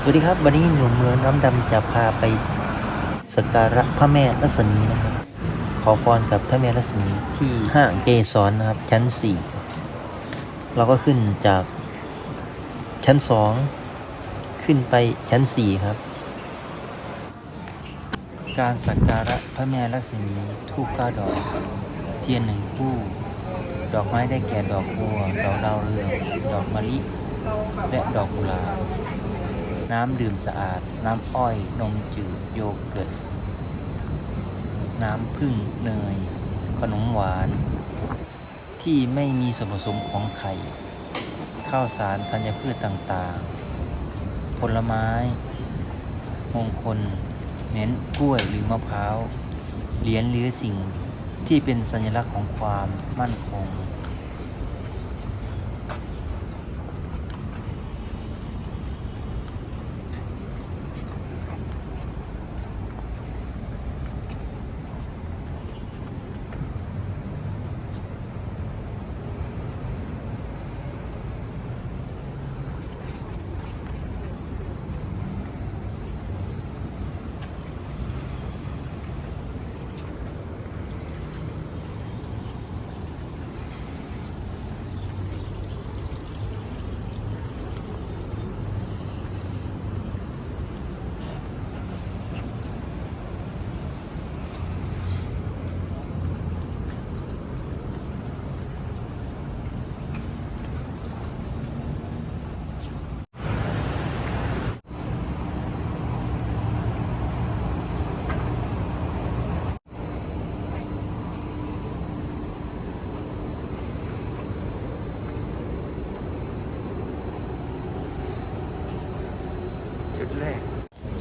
สวัสดีครับ วันนี้หนุ่มเมืองน้ำดำจะพาไปสักการะพระแม่รัศมีนะครับ ขอพรกับพระแม่รัศมีที่ห้างเกสรนะครับ ชั้นสี่เราก็ขึ้นจากชั้นสองขึ้นไปชั้นสี่ครับ การสักการะพระแม่รัศมีทูบเก้าดอก เทียนหนึ่งคู่ ดอกไม้ได้แก่ดอกบัว ดอกดาวเรือง ดอกมะลิ และดอกกุหลาบ น้ำดื่มสะอาด น้ำอ้อย นมจืด โยเกิร์ต น้ำผึ้ง เนย ขนมหวาน ที่ไม่มีส่วนผสมของไข่ ข้าวสารธัญพืชต่างๆ ผลไม้ มงคล เน้นกล้วยหรือมะพร้าว เหรียญหรือสิ่งที่เป็นสัญลักษณ์ของความมั่นคง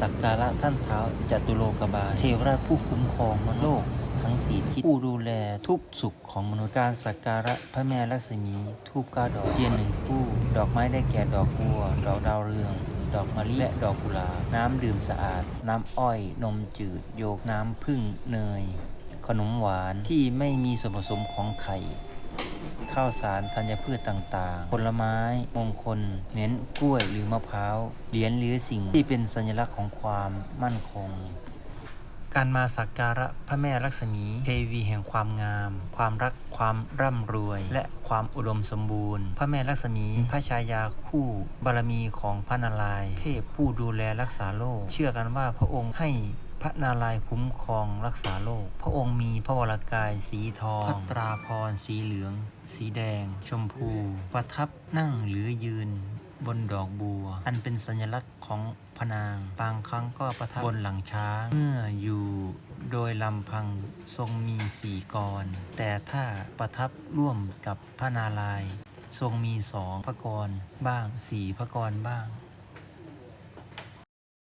สักการะท่านเท้าจตุโลกบาลเทวราชผู้คุ้มครองมนุษย์ทั้งสี่ทิศผู้ดูแลทุกสุขของมนุษย์การสักการะพระแม่ลักษมีทูบก้าดอกเทียนหนึ่งตู้ดอกไม้ได้แก่ดอกบัว ดอกดาวเรือง ดอกมะลิและดอกกุหลาบน้ำดื่มสะอาด น้ำอ้อย นมจืด โยกน้ำผึ้งเนย ขนมหวานที่ไม่มีส่วนผสมของไข่ ข้าวสารธัญพืชต่างๆ ผลไม้มงคล เน้นกล้วยหรือมะพร้าว เหรียญหรือสิ่งที่เป็นสัญลักษณ์ของความมั่นคง การมาสักการะพระแม่ลักษมี เทวีแห่งความงาม ความรักความร่ำรวย และความอุดมสมบูรณ์ พระแม่ลักษมีพระชายาคู่บารมีของพระนารายณ์เทพผู้ดูแลรักษาโลก เชื่อกันว่าพระองค์ให้ พระนารายณ์คุ้มครองรักษาโลก พระองค์มีพระวรากายสีทองพัตราพรสีเหลือง สีแดง ชมพู ประทับนั่งหรือยืนบนดอกบัว อันเป็นสัญลักษณ์ของพนาง บางครั้งก็ประทับบนหลังช้าง เมื่ออยู่โดยลำพังทรงมีสี่กร แต่ถ้าประทับร่วมกับพระนารายณ์ทรงมีสองพระกรบ้างสี่พระกรบ้าง